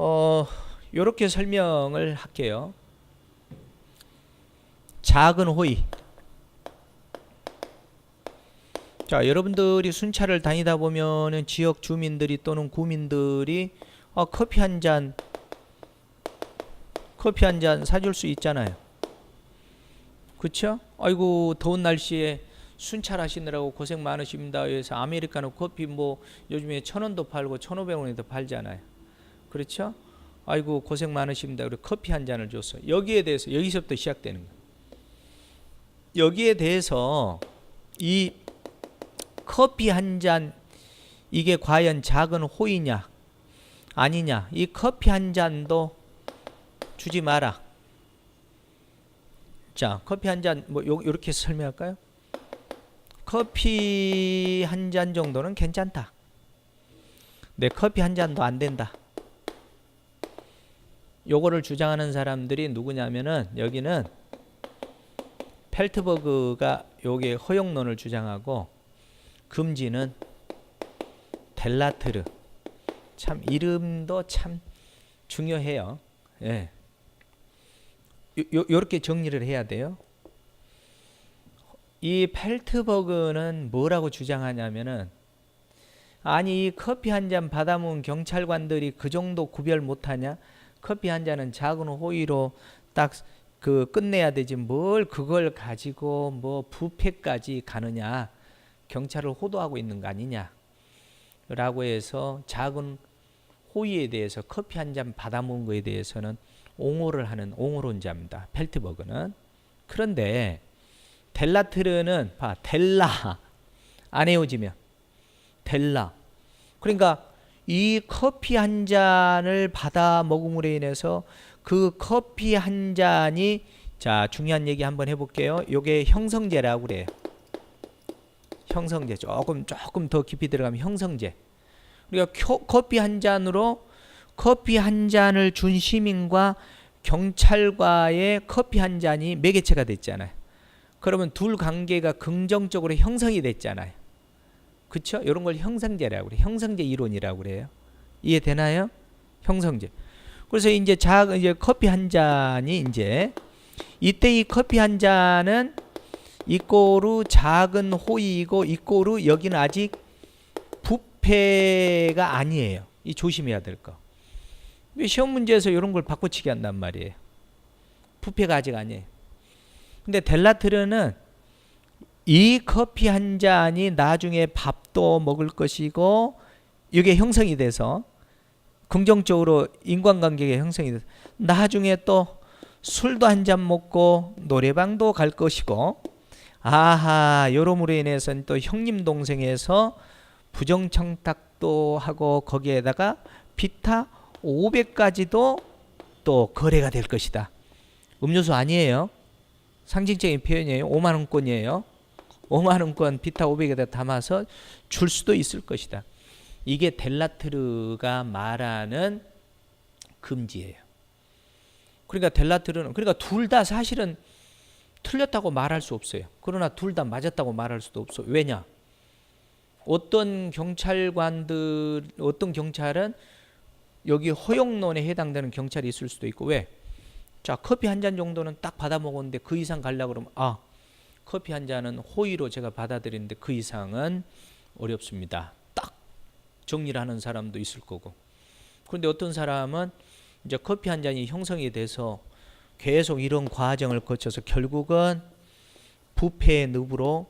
어, 요렇게 설명을 할게요. 작은 호의. 자, 여러분들이 순찰을 다니다 보면은 지역 주민들이 또는 구민들이 어, 커피 한 잔, 커피 한 잔 사줄 수 있잖아요. 그쵸? 아이고, 더운 날씨에 순찰하시느라고 고생 많으십니다. 그래서 아메리카노 커피 뭐 요즘에 천 원도 팔고 천오백 원에도 팔잖아요. 그렇죠? 아이고 고생 많으십니다. 그리고 커피 한 잔을 줬어. 여기에 대해서 여기서부터 시작되는 거예요. 여기에 대해서 이 커피 한 잔 이게 과연 작은 호의냐 아니냐 이 커피 한 잔도 주지 마라. 자 커피 한 잔뭐 요렇게 설명할까요? 커피 한 잔 정도는 괜찮다. 내 커피 한 잔도 안 된다. 요거를 주장하는 사람들이 누구냐면은 여기는 펠트버그가 요게 허용론을 주장하고 금지는 델라트르 참 이름도 참 중요해요. 예. 요, 요, 요렇게 정리를 해야 돼요. 이 펠트버그는 뭐라고 주장하냐면은 아니 이 커피 한 잔 받아먹은 경찰관들이 그 정도 구별 못하냐? 커피 한 잔은 작은 호의로 딱 그 끝내야 되지 뭘 그걸 가지고 뭐 부패까지 가느냐? 경찰을 호도하고 있는 거 아니냐? 라고 해서 작은 호의에 대해서 커피 한 잔 받아먹은 거에 대해서는 옹호를 하는 옹호론자입니다. 펠트버그는 그런데 델라트르는 봐 델라 안 헤어지면 델라 그러니까 이 커피 한 잔을 받아 먹음으로 인해서 그 커피 한 잔이 자 중요한 얘기 한번 해볼게요. 요게 형성제라고 그래요. 형성제 조금 조금 더 깊이 들어가면 형성제. 우리가 커피 한 잔으로 커피 한 잔을 준 시민과 경찰과의 커피 한 잔이 매개체가 됐잖아요. 그러면 둘 관계가 긍정적으로 형성이 됐잖아요. 그쵸? 이런 걸 형성제라고 그래요. 형성제 이론이라고 그래요. 이해되나요? 형성제. 그래서 이제 자 이제 커피 한 잔이 이제 이때 이 커피 한 잔은 이꼬르 작은 호의이고 이꼬르 여기는 아직 부패가 아니에요. 이 조심해야 될 거. 왜 시험 문제에서 이런 걸 바꿔치기 한단 말이에요. 부패가 아직 아니에요. 근데 델라트르는 이 커피 한 잔이 나중에 밥도 먹을 것이고 이게 형성이 돼서 긍정적으로 인간관계가 형성이 돼서 나중에 또 술도 한 잔 먹고 노래방도 갈 것이고 아하 요러므로 인해서는 또 형님 동생에서 부정청탁도 하고 거기에다가 비타 500까지도 또 거래가 될 것이다. 음료수 아니에요. 상징적인 표현이에요. 5만 원권이에요. 5만 원권 비타 500에다 담아서 줄 수도 있을 것이다. 이게 델라트르가 말하는 금지예요. 그러니까 델라트르는 그러니까 둘 다 사실은 틀렸다고 말할 수 없어요. 그러나 둘 다 맞았다고 말할 수도 없어. 왜냐? 어떤 경찰관들 어떤 경찰은 여기 허용론에 해당되는 경찰이 있을 수도 있고 왜? 자 커피 한 잔 정도는 딱 받아 먹었는데 그 이상 갈라 그러면 아 커피 한 잔은 호의로 제가 받아들이는데 그 이상은 어렵습니다. 딱 정리를 하는 사람도 있을 거고. 그런데 어떤 사람은 이제 커피 한 잔이 형성이 돼서 계속 이런 과정을 거쳐서 결국은 부패의 늪으로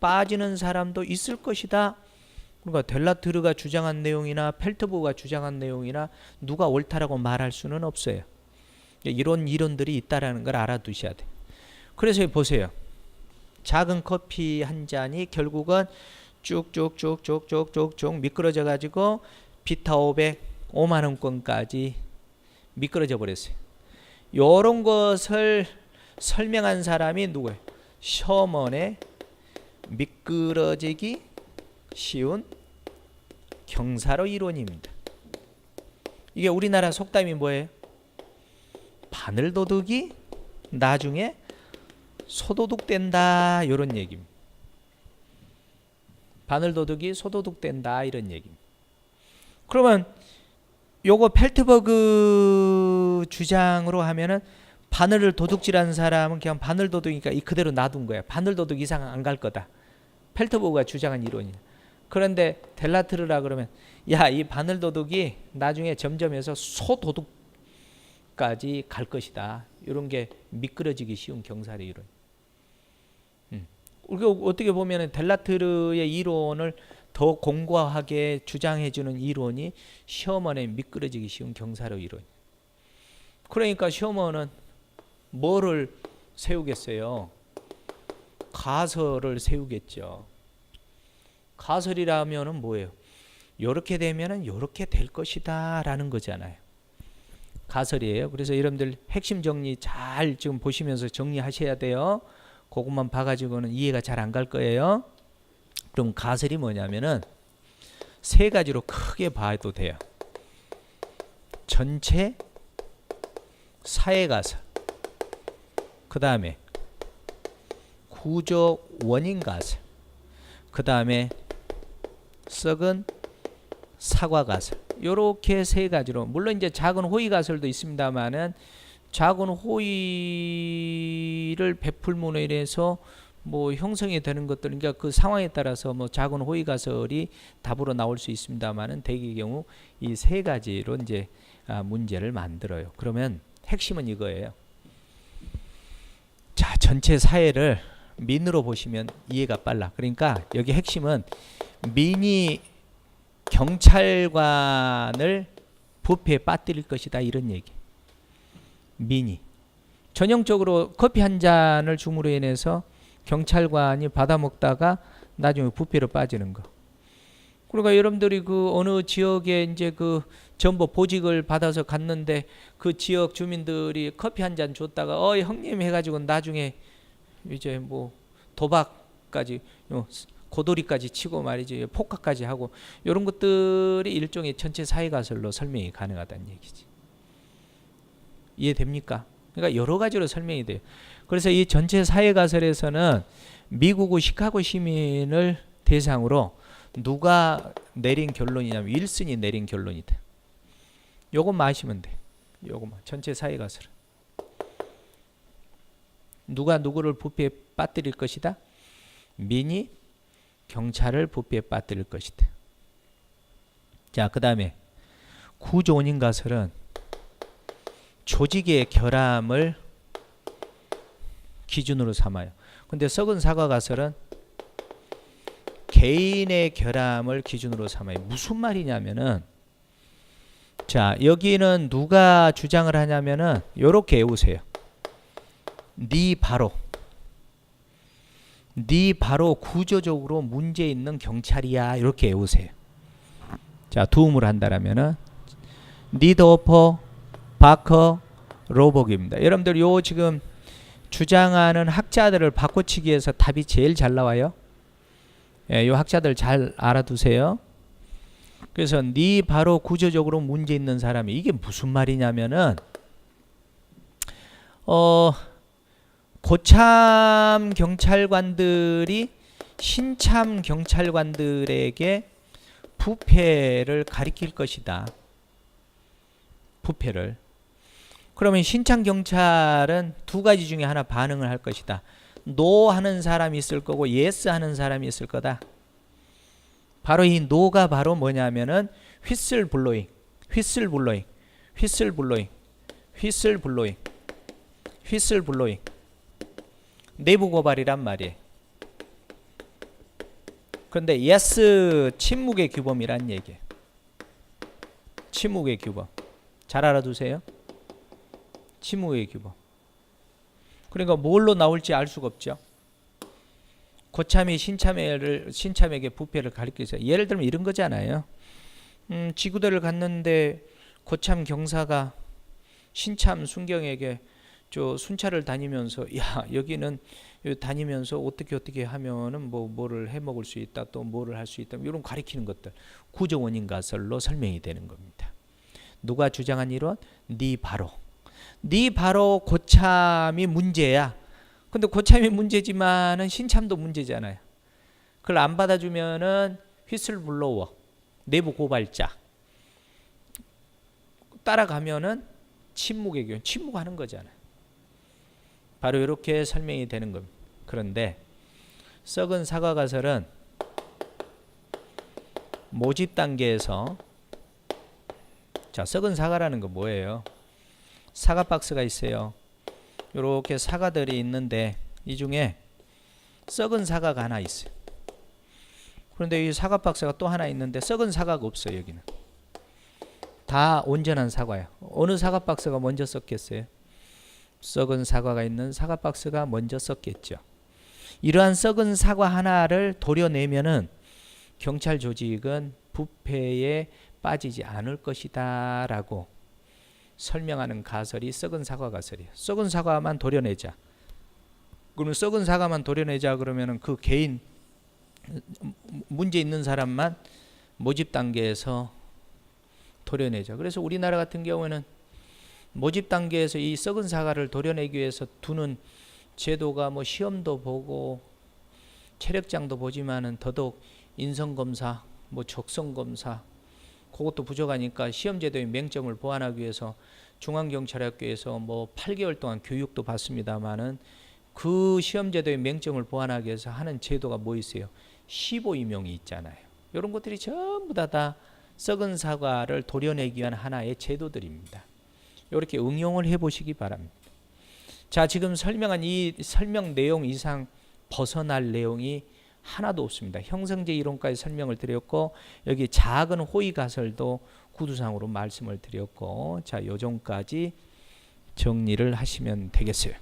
빠지는 사람도 있을 것이다. 그러니까 델라트르가 주장한 내용이나 펠트보가 주장한 내용이나 누가 옳다라고 말할 수는 없어요. 이런 이론들이 있다라는 걸 알아두셔야 돼. 그래서 보세요. 작은 커피 한 잔이 결국은 쭉쭉쭉쭉쭉쭉쭉 미끄러져 가지고 비타 500 5만 원권까지 미끄러져 버렸어요. 요런 것을 설명한 사람이 누구예요? 셔먼의 미끄러지기 쉬운 경사로 이론입니다. 이게 우리나라 속담이 뭐예요? 바늘 도둑이 나중에 소도둑 된다 이런 얘기입니다. 바늘 도둑이 소도둑 된다 이런 얘기입니다. 그러면 요거 펠트버그 주장으로 하면은 바늘을 도둑질한 사람은 그냥 바늘 도둑이니까 이 그대로 놔둔 거야. 바늘 도둑 이상 안 갈 거다. 펠트버그가 주장한 이론이야. 그런데 델라트르라 그러면 야 이 바늘 도둑이 나중에 점점해서 소 도둑까지 갈 것이다. 이런 게 미끄러지기 쉬운 경살의 이론. 음. 우리가 어떻게 보면 델라트르의 이론을 더 공고하게 주장해주는 이론이 시어머니에 미끄러지기 쉬운 경사로 이론. 그러니까 시어머니는 뭐를 세우겠어요? 가설을 세우겠죠. 가설이라면은 뭐예요? 요렇게 되면은 요렇게 될 것이다라는 거잖아요. 가설이에요. 그래서 여러분들 핵심 정리 잘 지금 보시면서 정리하셔야 돼요. 그것만 봐가지고는 이해가 잘 안 갈 거예요. 그럼 가설이 뭐냐면은 세 가지로 크게 봐도 돼요. 전체 사회 가설. 그 다음에 구조 원인 가설. 그 다음에 썩은 사과 가설. 요렇게 세 가지로 물론 이제 작은 호의 가설도 있습니다만은 작은 호의를 베풀므로 인해서 뭐 형성이 되는 것들 그러니까 그 상황에 따라서 뭐 작은 호의 가설이 답으로 나올 수 있습니다만은 대개 경우 이 세 가지로 이제 아, 문제를 만들어요. 그러면 핵심은 이거예요. 자, 전체 사회를 민으로 보시면 이해가 빨라. 그러니까 여기 핵심은 민이 경찰관을 부패에 빠뜨릴 것이다 이런 얘기. 민이 전형적으로 커피 한 잔을 줌으로 인해서 경찰관이 받아 먹다가 나중에 부패로 빠지는 거. 그러니까 여러분들이 그 어느 지역에 이제 그 전부 보직을 받아서 갔는데 그 지역 주민들이 커피 한 잔 줬다가 어 형님 해가지고 나중에 이제 뭐 도박까지 어, 고도리까지 치고 말이지 폭파까지 하고 이런 것들이 일종의 전체 사회 가설로 설명이 가능하다는 얘기지. 이해됩니까? 그러니까 여러 가지로 설명이 돼요. 그래서 이 전체 사회 가설에서는 미국의 시카고 시민을 대상으로 누가 내린 결론이냐면 윌슨이 내린 결론이다. 요것만 아시면 돼. 요것만 전체 사회 가설. 누가 누구를 부패에 빠뜨릴 것이다. 민이 경찰을 부패에 빠뜨릴 것이다. 자, 그 다음에 구조 원인 가설은 조직의 결함을 기준으로 삼아요. 근데 썩은 사과 가설은 개인의 결함을 기준으로 삼아요. 무슨 말이냐면은 자, 여기는 누가 주장을 하냐면은 요렇게 외우세요. 네 바로 네 바로 구조적으로 문제 있는 경찰이야. 이렇게 외우세요. 자, 도움을 한다라면은 니 더퍼 바커 로복입니다. 여러분들 요 지금 주장하는 학자들을 바꿔치기해서 답이 제일 잘 나와요. 예, 요 학자들 잘 알아두세요. 그래서 네 바로 구조적으로 문제 있는 사람이 이게 무슨 말이냐면은 어 고참 경찰관들이 신참 경찰관들에게 부패를 가리킬 것이다. 부패를. 그러면 신참 경찰은 두 가지 중에 하나 반응을 할 것이다. 노 하는 사람이 있을 거고 예스 하는 사람이 있을 거다. 바로 이 노가 바로 뭐냐면은 휘슬 블로잉, 휘슬 블로잉, 휘슬 블로잉, 휘슬 블로잉, 휘슬 블로잉. 내부 고발이란 말이에요. 그런데 예스 침묵의 규범이란 얘기예요. 침묵의 규범. 잘 알아두세요. 침묵의 규범. 그러니까 뭘로 나올지 알 수가 없죠. 고참이 신참에를 신참에게 부패를 가리켜서 예를 들면 이런 거잖아요. 음, 지구대를 갔는데 고참 경사가 신참 순경에게 저 순찰을 다니면서 야 여기는 다니면서 어떻게 어떻게 하면은 뭐 뭐를 해 먹을 수 있다 또 뭐를 할 수 있다 이런 가리키는 것들 구조 원인 가설로 설명이 되는 겁니다. 누가 주장한 이론? 네 바로 네 바로 고참이 문제야. 근데 고참이 문제지만은 신참도 문제잖아요. 그걸 안 받아주면은 휘슬 블로워 내부 고발자 따라가면은 침묵의 교훈, 침묵하는 거잖아요. 바로 이렇게 설명이 되는 겁니다. 그런데 썩은 사과 가설은 모집 단계에서 자 썩은 사과라는 건 뭐예요? 사과 박스가 있어요. 이렇게 사과들이 있는데 이 중에 썩은 사과가 하나 있어요. 그런데 이 사과 박스가 또 하나 있는데 썩은 사과가 없어요 여기는. 다 온전한 사과예요. 어느 사과 박스가 먼저 썩겠어요? 썩은 사과가 있는 사과 박스가 먼저 썩겠죠. 이러한 썩은 사과 하나를 도려내면은 경찰 조직은 부패에 빠지지 않을 것이다라고 설명하는 가설이 썩은 사과 가설이에요. 썩은 사과만 도려내자. 그러면 썩은 사과만 도려내자 그러면은 그 개인 문제 있는 사람만 모집 단계에서 도려내자. 그래서 우리나라 같은 경우에는 모집 단계에서 이 썩은 사과를 도려내기 위해서 두는 제도가 뭐 시험도 보고 체력장도 보지만은 더더욱 인성 검사, 뭐 적성 검사 그것도 부족하니까 시험 제도의 맹점을 보완하기 위해서 중앙경찰학교에서 뭐 8개월 동안 교육도 받습니다만은 그 시험 제도의 맹점을 보완하기 위해서 하는 제도가 뭐 있어요? 15임용이 있잖아요. 이런 것들이 전부 다 다 썩은 사과를 도려내기 위한 하나의 제도들입니다. 이렇게 응용을 해보시기 바랍니다. 자, 지금 설명한 이 설명 내용 이상 벗어날 내용이 하나도 없습니다. 형성제 이론까지 설명을 드렸고 여기 작은 호의 가설도 구두상으로 말씀을 드렸고 자, 요 정까지 정리를 하시면 되겠어요.